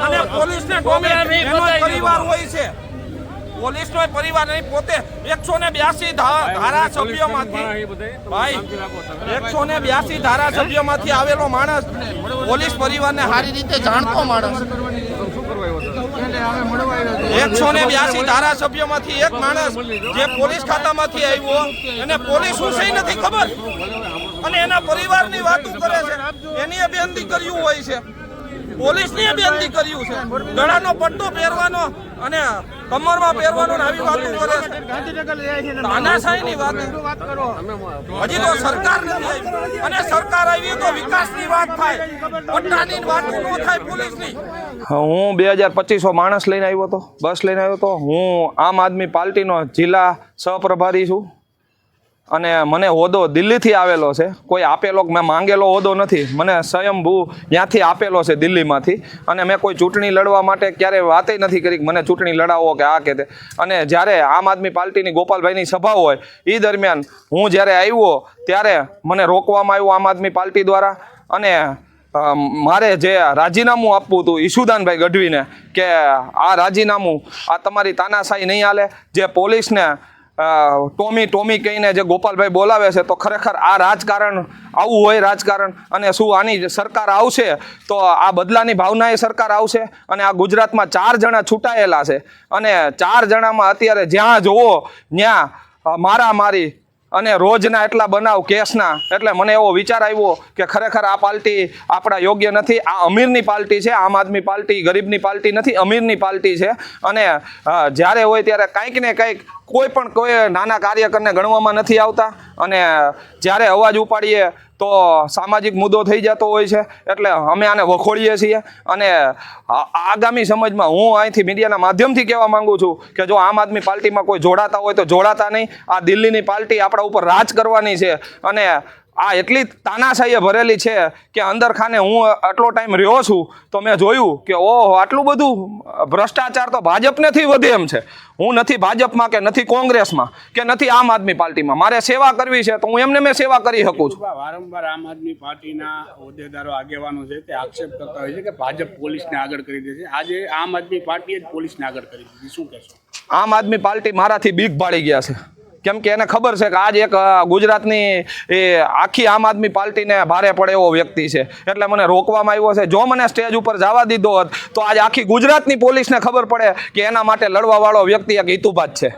અને પોલીસને ટોમે એનો પરિવાર હોય છે. પોલીસનો પરિવાર નહીં પોતે એકસો ને બ્યાસી ધારાસભ્યોમાંથી ભાઈ એકસો ને બ્યાસી ધારાસભ્યોમાંથી આવેલો માણસ પોલીસ પરિવારને સારી રીતે જાણતો માણસ. એકસો ને બ્યાસી ધારાસભ્યોમાંથી એક માણસ જે પોલીસ ખાતામાંથી આવ્યો અને પોલીસ શું નથી ખબર. અને એના પરિવારની વાતો કરે એની એ બેનતી કર્યું હોય છે. પોલીસની એ બેનતી કર્યું છે. ગળાનો પટ્ટો પહેરવાનો અને કમરમાં પહેરવાનો આવી વાતો કરે છે. તાનાશાહીની વાત. હજી તો સરકાર નથી આવી. અને સરકાર આવી તો વિકાસની વાત થાય. પટ્ટાની વાત ન થાય પોલીસની. હું બે હજાર પચીસો માણસ લઈને આવ્યો હતો. બસ લઈને આવ્યો હતો. હું આમ આદમી પાર્ટીનો જિલ્લા સહપ્રભારી છું. અને મને હોદ્દો દિલ્હીથી આવેલો છે. કોઈ આપેલો મેં માંગેલો હોદ્દો નથી. મને સ્વયંભૂ ત્યાંથી આપેલો છે દિલ્હીમાંથી. અને મેં કોઈ ચૂંટણી લડવા માટે ક્યારે વાતે નથી કરી મને ચૂંટણી લડાવો કે આ કે તે. અને જ્યારે આમ આદમી પાર્ટીની ગોપાલભાઈની સભા હોય એ દરમિયાન હું જ્યારે આવ્યો, ત્યારે મને રોકવામાં આવ્યું આમ આદમી પાર્ટી દ્વારા. અને મારે જે રાજીનામું આપવું હતું ઈશુદાનભાઈ ગઢવીને કે આ રાજીનામું, આ તમારી તાનાશાહી નહીં હાલે. જે પોલીસને ટોમી ટોમી કહીને જે ગોપાલભાઈ બોલાવે છે, તો ખરેખર આ રાજકારણ આવું હોય રાજકારણ અને શું આની સરકાર આવશે, તો આ બદલાની ભાવનાએ સરકાર આવશે અને આ ગુજરાતમાં ચાર જણા છૂટાયેલા છે. અને ચાર જણામાં અત્યારે જ્યાં જોવો ત્યાં મારામારી અને રોજના એટલા બનાવ કેસના. એટલે મને એવો વિચાર આવ્યો કે ખરેખર આ પાર્ટી આપણા યોગ્ય નથી. આ અમીરની પાર્ટી છે, આમ આદમી પાર્ટી ગરીબની પાર્ટી નથી, અમીરની પાર્ટી છે. અને જ્યારે હોય ત્યારે કંઈક ને કંઈક કોઈ પણ કોઈ નાના કાર્યકરને ગણવામાં નથી આવતા. અને જ્યારે અવાજ ઉપાડીએ તો સામાજિક મુદ્દો થઈ જતો હોય છે. એટલે અમે આને વખોડીએ છીએ અને આગામી સમજમાં હું અહીંથી મીડિયાના માધ્યમથી કહેવા માંગુ છું કે જો આમ આદમી પાર્ટીમાં કોઈ જોડાતા હોય તો જોડાતા નહીં. આ દિલ્હીની પાર્ટી આપણા ઉપર રાજ કરવાની છે અને આ એટલી તાનાશાહીએ ભરેલી છે કે અંદર ખાને હું આટલો ટાઈમ રહ્યો છું તો મેં જોયું કે ઓહો આટલું બધું ભ્રષ્ટાચાર તો ભાજપનેથી વધે એમ છે. હું નથી ભાજપમાં કે નથી કોંગ્રેસમાં કે નથી આમ આદમી પાર્ટીમાં. મારે સેવા કરવી છે તો હું એમને મેં સેવા કરી શકું છું. વારંવાર આમ આદમી પાર્ટીના હોદ્દેદારો આગેવાનો છે તે આક્ષેપ કરતા હોય છે કે ભાજપ પોલીસને આગળ કરી દે છે. આજે આમ આદમી પાર્ટીએ જ પોલીસને આગળ કરી દીધી. શું કહેશો? આમ આદમી પાર્ટી મારાથી બીક ભાળી ગયા છે. કેમ કે એને ખબર છે કે આજ એક ગુજરાતની, એ, આખી આમ આદમી પાર્ટીને ભારે પડે એવો વ્યક્તિ છે. એટલે મને રોકવામાં આવ્યો છે. જો મને સ્ટેજ ઉપર જવા દીધો હોત, તો આજ આખી ગુજરાતની પોલીસને ખબર પડે કે એના માટે લડવા વાળો વ્યક્તિ એક હિતુભાત છે.